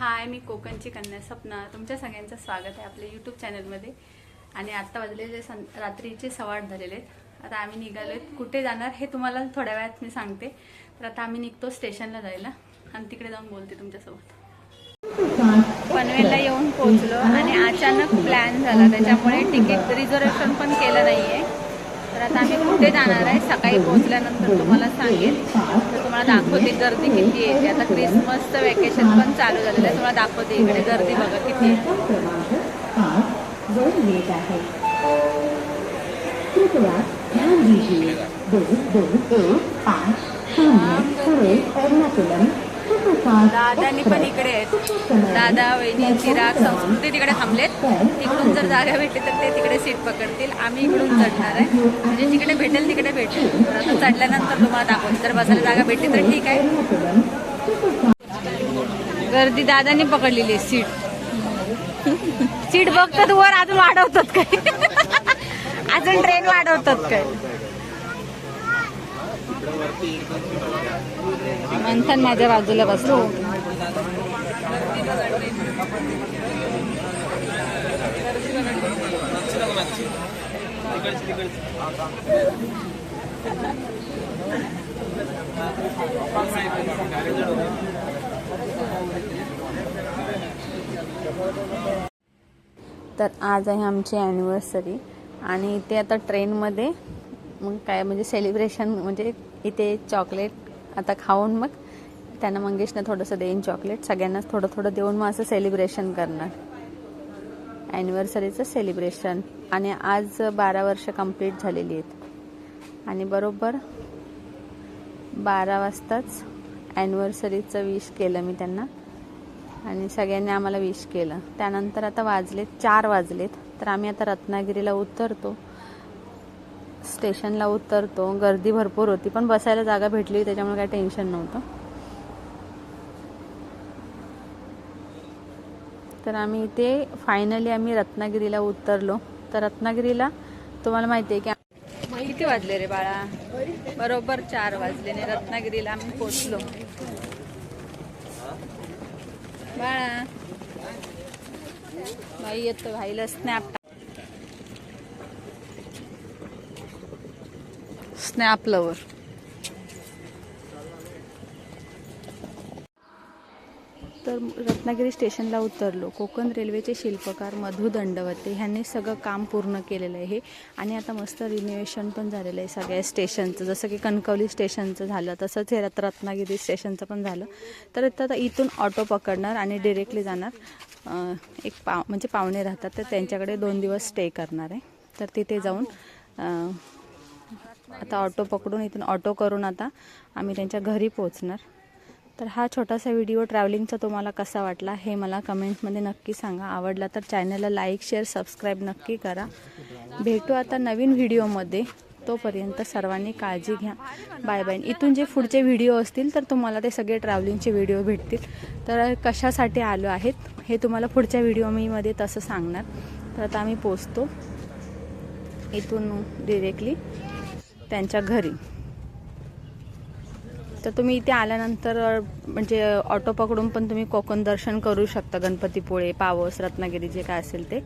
हाय मी कोकणची कन्या सपना. तुमच्या सगळ्यांचं स्वागत आहे आपल्या यूट्यूब चॅनलमध्ये आणि आत्ता वाजलेले सं रात्रीचे सवाट झालेले आहेत. आता आम्ही निघालो कुठे जाणार हे तुम्हाला थोड्या वेळात मी सांगते. तर आता आम्ही निघतो स्टेशनला जायला. आणि तिकडे जाऊन बोलते तुमच्यासोबत. पनवेलला येऊन पोहोचलो आणि अचानक प्लॅन झाला. त्याच्यामुळे तिकीट रिझर्वेशन पण केलं नाहीये. तर आता आम्ही कुठे जाणार आहे? सकाळी पोहोचल्यानंतर तुम्हाला सांगेल तर तुम्हाला दाखवते गर्दी किती आहे. आता क्रिसमसचं वेकेशन पण चालू झालेलं आहे. तुम्हाला दाखवते इकडे गर्दी बघा किती आहे. आहे कृपया दादानी पण इकडे आहेत. दादा वहिनी चिराग संस्कृती तिकडे थांबलेत. तिकडून जर जागा भेटली तर ते तिकडे सीट पकडतील. आम्ही इकडून चढणार आहे. म्हणजे जिकडे भेटेल तिकडे भेटेल. आता चढल्यानंतर तुम्हाला दाखवते. जर बसायला जागा भेटली तर ठीक आहे. गर्दी दादानी पकडलेली आहे सीट. सीट बघतात वर अजून वाढवतात काय? अजून ट्रेन वाढवतात काय? मंथन माझ्या बाजूला बसलो. तर आज आहे आमची ॲनिव्हर्सरी आणि इथे आता ट्रेनमध्ये मग काय म्हणजे सेलिब्रेशन म्हणजे इथे चॉकलेट आता खाऊन मग त्यांना मंगेशनं थोडंसं देईन चॉकलेट सगळ्यांनाच थोडं थोडं देऊन मग असं सेलिब्रेशन करणार. ॲनिव्हर्सरीचं सेलिब्रेशन आणि आज बारा वर्ष कंप्लीट झालेली आहेत. आणि बरोबर बारा वाजताच ॲनिव्हर्सरीचं विश केलं मी त्यांना. आणि सगळ्यांनी आम्हाला विश केलं. त्यानंतर आता वाजलेत चार वाजलेत. तर आम्ही आता रत्नागिरीला उतरतो. स्टेशनला उतरतो. गर्दी भरपूर होती पण बसायला जागा भेटली त्याच्यामुळे काही टेन्शन नव्हतं. तर आम्ही इथे फायनली आम्ही रत्नागिरीला उतरलो. तर रत्नागिरीला तुम्हाला माहिती आहे की किती वाजले रे बाळा? बरोबर चार वाजले ने रत्नागिरीला आम्ही पोचलो बाळा. भाई येतो भाईला स्नॅप स्नॅप लवर तर रत्नागिरी स्टेशनला उतरलो. कोकण रेल्वेचे शिल्पकार मधु दंडवते ह्यांनी सगळं काम पूर्ण केलेलं आहे. हे आणि आता मस्त रिन्युएशन पण झालेलं आहे सगळ्या स्टेशनचं जसं की कणकवली स्टेशनचं झालं तसंच हे रत्नागिरी स्टेशनचं पण झालं. तर इथं आता इथून ऑटो पकडणार आणि डिरेक्टली जाणार. एक पाव म्हणजे पाहुणे राहतात तर त्यांच्याकडे दोन दिवस स्टे करणार आहे. तर तिथे जाऊन आता ऑटो पकडून इथून ऑटो करून आता आम्ही त्यांच्या घरी पोहोचणार. तर हा छोटासा व्हिडिओ ट्रॅव्हलिंगचा तुम्हाला कसा वाटला हे मला कमेंटमध्ये नक्की सांगा. आवडला तर चॅनलला लाईक शेअर सबस्क्राईब नक्की करा. भेटू आता नवीन व्हिडिओमध्ये. तोपर्यंत सर्वांनी काळजी घ्या. Bye bye. इथून जे पुढचे व्हिडिओ असतील तर तुम्हाला ते सगळे ट्रॅव्हलिंगचे व्हिडिओ भेटतील. तर कशासाठी आलो आहेत हे तुम्हाला पुढच्या व्हिडिओ मीमध्ये तसं सांगणार. तर आता आम्ही पोचतो इथून डिरेक्टली त्यांच्या घरी. तर तुम्ही इथे आल्यानंतर म्हणजे ऑटो पकडून पण तुम्ही कोकण दर्शन करू शकता गणपतीपुळे पावस रत्नागिरी जे काय असेल ते.